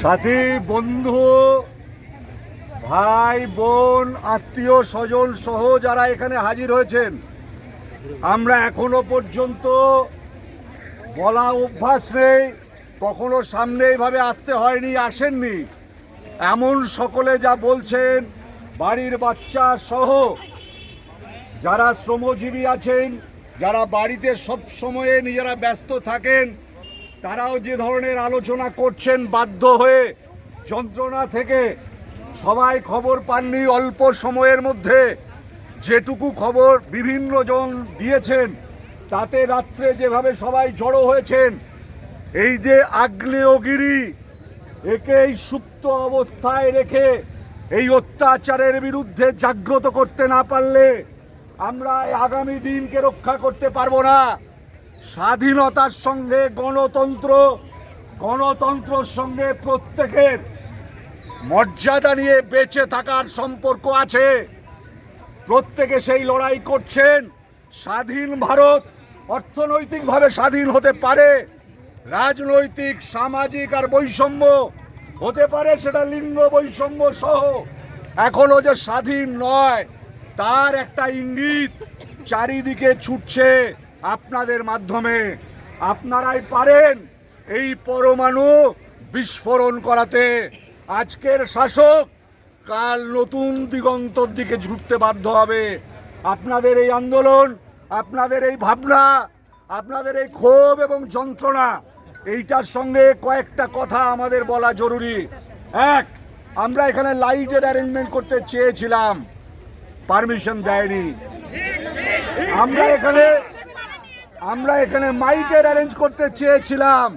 সাথী, বন্ধু, ভাই, বোন, আত্মীয়, স্বজন সহ যারা এখানে হাজির হয়েছেন, আমরা এখনও পর্যন্ত বলা অভ্যাস নেই, কখনো সামনে এইভাবে আসতে হয়নি, আসেননি। এমন সকলে যা বলছেন, বাড়ির বাচ্চা সহ যারা শ্রমজীবী আছেন, যারা বাড়িতে সব সময়ে নিজেরা ব্যস্ত থাকেন, তারাও যে ধরনের আলোচনা করছেন বাধ্য হয়ে যন্ত্রণা থেকে সবাই খবর পাননি অল্প সময়ের মধ্যে। যেটুকু খবর বিভিন্ন জন দিয়েছেন, তাতে রাত্রে যেভাবে সবাই জড়ো হয়েছেন, এই যে আগ্নেয়গিরি একে এই সুপ্ত অবস্থায় রেখে এই অত্যাচারের বিরুদ্ধে জাগ্রত করতে না পারলে আমরা আগামী দিনকে রক্ষা করতে পারব না। স্বাধীনতার সঙ্গে গণতন্ত্র গণতন্ত্রর সঙ্গে প্রত্যেকের মর্যাদা নিয়ে বেঁচে থাকার সম্পর্ক আছে। প্রত্যেকে সেই লড়াই করছেন। স্বাধীন ভারত অর্থনৈতিকভাবে স্বাধীন হতে পারে। রাজনৈতিক, সামাজিক আর বৈষম্য হতে পারে, সেটা লিঙ্গ বৈষম্য সহ। এখনও যে স্বাধীন নয় তার একটা ইঙ্গিত চারিদিকে ছুটছে আপনাদের মাধ্যমে। আপনারাই পারেন এই পরমাণু বিস্ফোরণ করাতে। আজকের শাসক কাল নতুন দিগন্তর দিকে ঝুঁকতে বাধ্য হবে। আপনাদের এই আন্দোলন, আপনাদের এই ভাবনা, আপনাদের এই ক্ষোভ এবং যন্ত্রণা, এইটার সঙ্গে কয়েকটা কথা আমাদের বলা জরুরি। এক, আমরা এখানে লাইটের অ্যারেঞ্জমেন্ট করতে চেয়েছিলাম। পারমিশন দেয়নি। আমরা এখানে আমরা এখানে মাইকের অ্যারেঞ্জ করতে চেয়েছিলাম।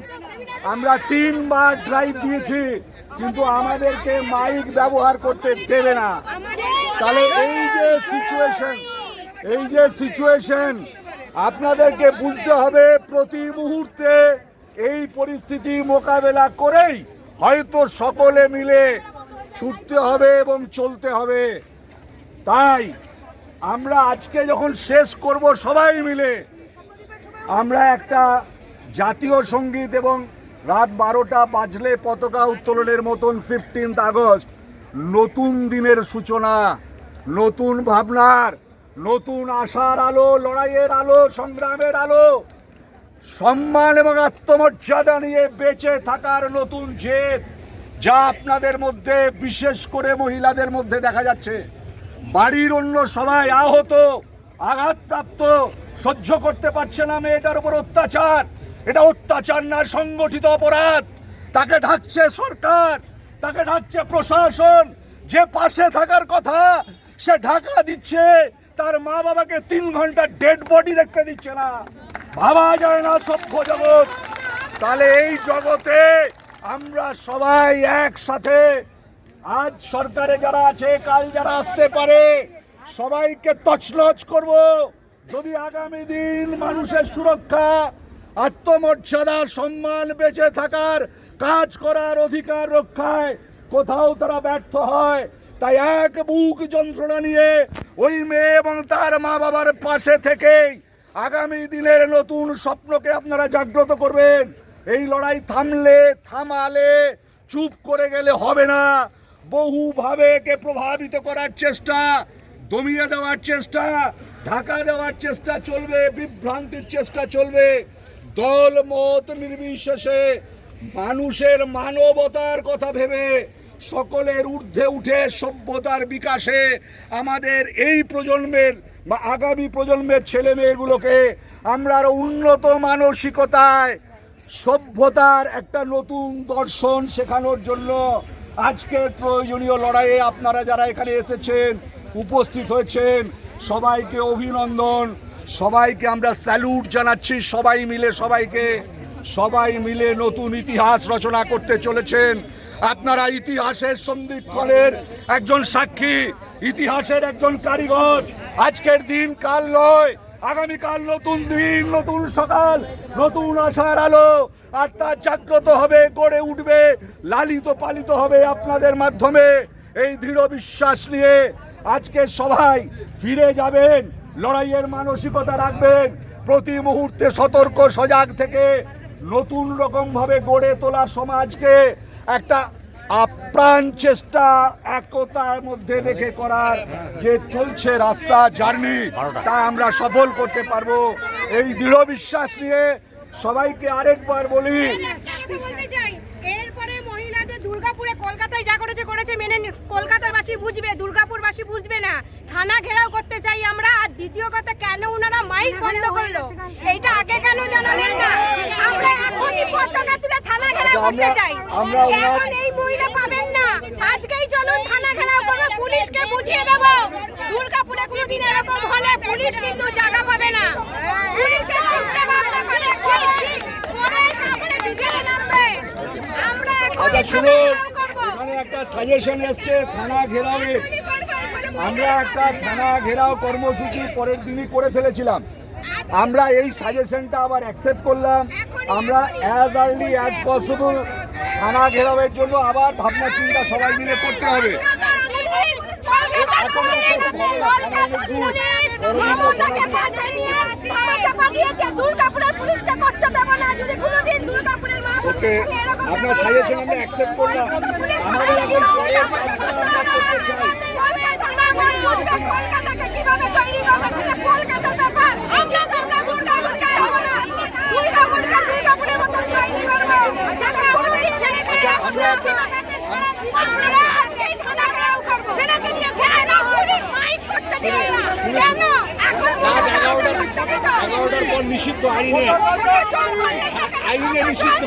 আমরা তিনবার ড্রাইভ দিয়েছি, কিন্তু আমাদেরকে মাইক ব্যবহার করতে দেবে না। তাহলে এই যে সিচুয়েশন এই যে সিচুয়েশন আপনাদেরকে বুঝতে হবে প্রতি মুহূর্তে এই পরিস্থিতি মোকাবেলা করেই হয়তো সকলে মিলে ছুটতে হবে এবং চলতে হবে। তাই আমরা আজকে যখন শেষ করব সবাই মিলে, আমরা একটা জাতীয় সংগীত এবং রাত বারোটা বাজলে পতাকা উত্তোলনের মতন ফিফটিন্থ আগস্ট, নতুন দিনের সূচনা, নতুন ভাবনার, নতুন আশার আলো, লড়াইয়ের আলো, সংগ্রামের আলো, সম্মান এবং আত্মমর্যাদা নিয়ে বেঁচে থাকার নতুন জেদ যা আপনাদের মধ্যে, বিশেষ করে মহিলাদের মধ্যে দেখা যাচ্ছে। বাড়ির অন্য সবাই আহত, আঘাতপ্রাপ্ত, সহ্য করতে পারছে না মেয়েটার উপর অত্যাচার। এটা অত্যাচার না, সংগঠিত অপরাধ। তাকে ঢাকছে সরকার, তাকে ঢাকছে প্রশাসন। যে পাশে থাকার কথা, সে ঢাকা দিচ্ছে। তার মা বাবাকে তিন ঘণ্টা ডেড বডি দেখতে দিচ্ছে না। ভাবা যায় না সভ্য জগৎ। তাহলে এই জগতে আমরা সবাই একসাথে আজ সরকারে যারা আছে, কাল যারা আসতে পারে, সবাইকে তছনছ করব। যদি আগামী দিন মানুষের সুরক্ষা, আত্মমর্যাদা, সম্মান বেঁচে থাকার কাজ করার অধিকার রক্ষায় কোথাও তারা ব্যর্থ হয়, তাই এক বুক যন্ত্রণা নিয়ে ওই মেয়ে এবং তার মা বাবার পাশে থেকেই আগামী দিনের নতুন স্বপ্নকে আপনারা জাগ্রত করবেন। এই লড়াই থামলে, থামালে, চুপ করে গেলে হবে না। বহুভাবে একে প্রভাবিত করার চেষ্টা, দমিয়ে দেওয়ার চেষ্টা, ঢাকা দেওয়ার চেষ্টা চলবে, বিভ্রান্তির চেষ্টা চলবে। দল মত নির্বিশেষে মানুষের মানবতার কথা ভেবে সকলের ঊর্ধ্বে উঠে সভ্যতার বিকাশে আমাদের এই প্রজন্মের বা আগামী প্রজন্মের ছেলে মেয়েগুলোকে আমরা আরও উন্নত মানসিকতায় সভ্যতার একটা নতুন দর্শন শেখানোর জন্য আজকের প্রয়োজনীয় লড়াইয়ে আপনারা যারা এখানে এসেছেন, উপস্থিত হয়েছেন, সবাইকে অভিনন্দন। সবাইকে আমরা স্যালুট জানাচ্ছি, সবাই মিলে, সবাইকে, সবাই মিলে নতুন ইতিহাস রচনা করতে চলেছেন। আপনারা ইতিহাসের সন্ধিক্ষণের একজন সাক্ষী, ইতিহাসের একজন কারিগর। আজকের দিন কাল নয় আগামীকাল নতুন দিন, নতুন সকাল, নতুন আশার আলো, আর তা জাগ্রত হবে, গড়ে উঠবে, লালিত পালিত হবে আপনাদের মাধ্যমে। এই দৃঢ় বিশ্বাস নিয়ে আজকে সবাই ফিরে যাবেন, লড়াইয়ের মানসিকতা রাখবেন, প্রতি মুহূর্তে সতর্ক, সজাগ থেকে নতুন রকমভাবে গড়ে তোলা সমাজকে একটা আপ্রাণ চেষ্টা একতার মধ্যে রেখে করার যে চলছে রাস্তা জার্নি তা আমরা সফল করতে পারব। এই দৃঢ় বিশ্বাস নিয়ে সবাইকে আরেকবার বলি এরপরে মহিলাদের দুর্গাপুরে কলকাতায় যা করেছে করেছে মেনে কলকাতার বাসী বুঝবে দুর্গাপুর বাসী বুঝবে না। থানা ঘেরাও করতে চাই আমরা আর দ্বিতীয় কথা কেন ওনারা মাইক বন্ধ করল? এইটা আগে কেন জানালেন না আমরা এখনই পতাকা তুলে থানা ঘেরাও আচ্ছা, করতে আমরা- চাই। এখন এই মহিলা পাবেন না। আজকেই চলুন থানা ঘেরাও করব পুলিশকে বুঝিয়ে দেবো। দুর্গাপুরে কোনোদিন এরকম হলে পুলিশ কিন্তু জায়গা পাবে না। পুলিশের চিন্তা ভাবনা করে করে করে তারপরে বিকেলে নামবে। আমরা আচ্ছা শুনুন। এখানে একটা সাজেশন এসছে থানা ঘেরাওয়ে আমরা একটা থানা ঘেরাও কর্মসূচি পরের দিনই করে ফেলেছিলাম। আমরা এই সাজেশনটা আবার অ্যাকসেপ্ট করলাম। আমরা অ্যাজ আর্লি অ্যাজ পসিবল থানা ঘেরাওয়ের জন্য আবার ভাবনা চিন্তা সবাই মিলে করতে হবে। ওকে আপনার সাজেশন আমরা অ্যাকসেপ্ট করলাম। আমাদের এখন পরের কাজটা আমরা করতে চাই কলকাতাকে কীভাবে তৈরি করবে সেটা কলকাতার ব্যাপার আমরা দুর্গাপুর দুর্গাপুরকে হব না দুর্গাপুরকে দুর্গাপুরের মতো তৈরি করব যাতে আমাদের ছেলে মেয়েরা আমরা আজকেই থানা ঘেরাও করব ছেলেকে নিয়ে কেন পুলিশ মাইক করতে দিবে না কেন এখন রাত এগারোটার পর নিষিদ্ধ আইনে। আইনে নিষিদ্ধ।